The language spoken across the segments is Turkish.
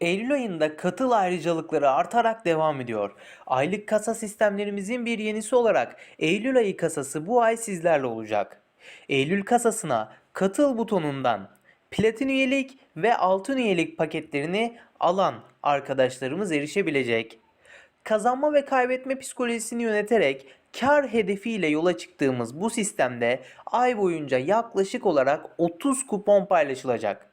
Eylül ayında katıl ayrıcalıkları artarak devam ediyor. Aylık kasa sistemlerimizin bir yenisi olarak Eylül ayı kasası bu ay sizlerle olacak. Eylül kasasına katıl butonundan platin üyelik ve altın üyelik paketlerini alan arkadaşlarımız erişebilecek. Kazanma ve kaybetme psikolojisini yöneterek kar hedefiyle yola çıktığımız bu sistemde ay boyunca yaklaşık olarak 30 kupon paylaşılacak.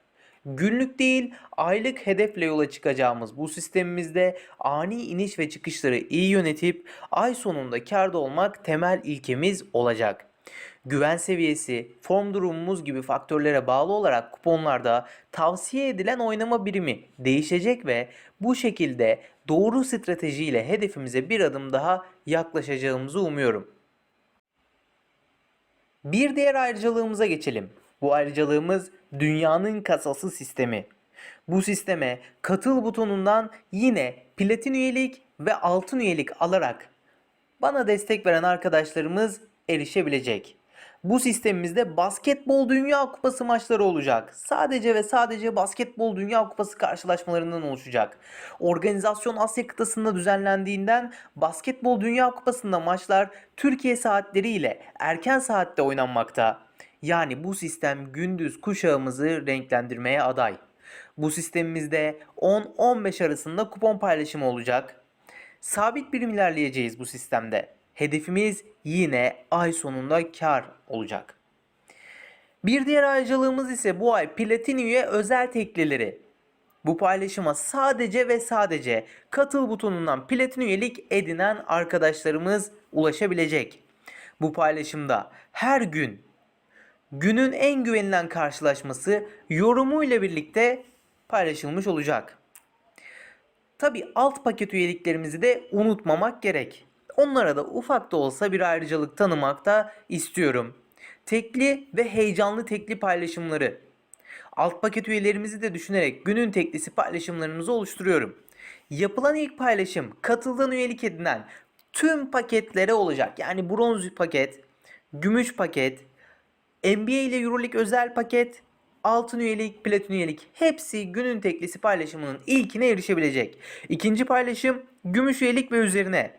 Günlük değil, aylık hedefle yola çıkacağımız bu sistemimizde ani iniş ve çıkışları iyi yönetip ay sonunda karda olmak temel ilkemiz olacak. Güven seviyesi, form durumumuz gibi faktörlere bağlı olarak kuponlarda tavsiye edilen oynama birimi değişecek ve bu şekilde doğru stratejiyle hedefimize bir adım daha yaklaşacağımızı umuyorum. Bir diğer ayrıcalığımıza geçelim. Bu ayrıcalığımız dünyanın kasası sistemi. Bu sisteme katıl butonundan yine platin üyelik ve altın üyelik alarak bana destek veren arkadaşlarımız erişebilecek. Bu sistemimizde basketbol dünya kupası maçları olacak. Sadece ve sadece basketbol dünya kupası karşılaşmalarından oluşacak. Organizasyon Asya kıtasında düzenlendiğinden basketbol dünya kupasında maçlar Türkiye saatleriyle erken saatte oynanmakta. Yani bu sistem gündüz kuşağımızı renklendirmeye aday. Bu sistemimizde 10-15 arasında kupon paylaşımı olacak. Sabit birim ilerleyeceğiz bu sistemde. Hedefimiz yine ay sonunda kar olacak. Bir diğer ayrıcalığımız ise bu ay platin üye özel teklileri. Bu paylaşıma sadece ve sadece katıl butonundan platin üyelik edinen arkadaşlarımız ulaşabilecek. Bu paylaşımda her gün günün en güvenilen karşılaşması yorumuyla birlikte paylaşılmış olacak. Tabi alt paket üyeliklerimizi de unutmamak gerek. Onlara da ufak da olsa bir ayrıcalık tanımak da istiyorum. Tekli ve heyecanlı tekli paylaşımları. Alt paket üyelerimizi de düşünerek günün teklisi paylaşımlarımızı oluşturuyorum. Yapılan ilk paylaşım katıldan üyelik edinen tüm paketlere olacak. Yani bronz paket, gümüş paket, NBA ile Euroleague özel paket, altın üyelik, platin üyelik hepsi günün teklisi paylaşımının ilkine erişebilecek. İkinci paylaşım gümüş üyelik ve üzerine.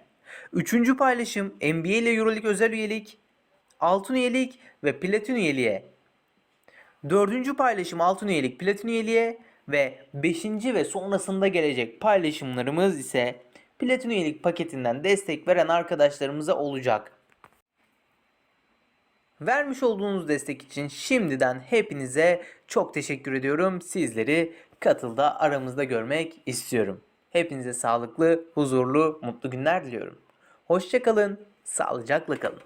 Üçüncü paylaşım NBA ile Euroleague özel üyelik, altın üyelik ve platin üyeliğe. Dördüncü paylaşım altın üyelik, platin üyeliğe ve beşinci ve sonrasında gelecek paylaşımlarımız ise platin üyelik paketinden destek veren arkadaşlarımıza olacak. Vermiş olduğunuz destek için şimdiden hepinize çok teşekkür ediyorum. Sizleri katılda aramızda görmek istiyorum. Hepinize sağlıklı, huzurlu, mutlu günler diliyorum. Hoşçakalın, sağlıcakla kalın.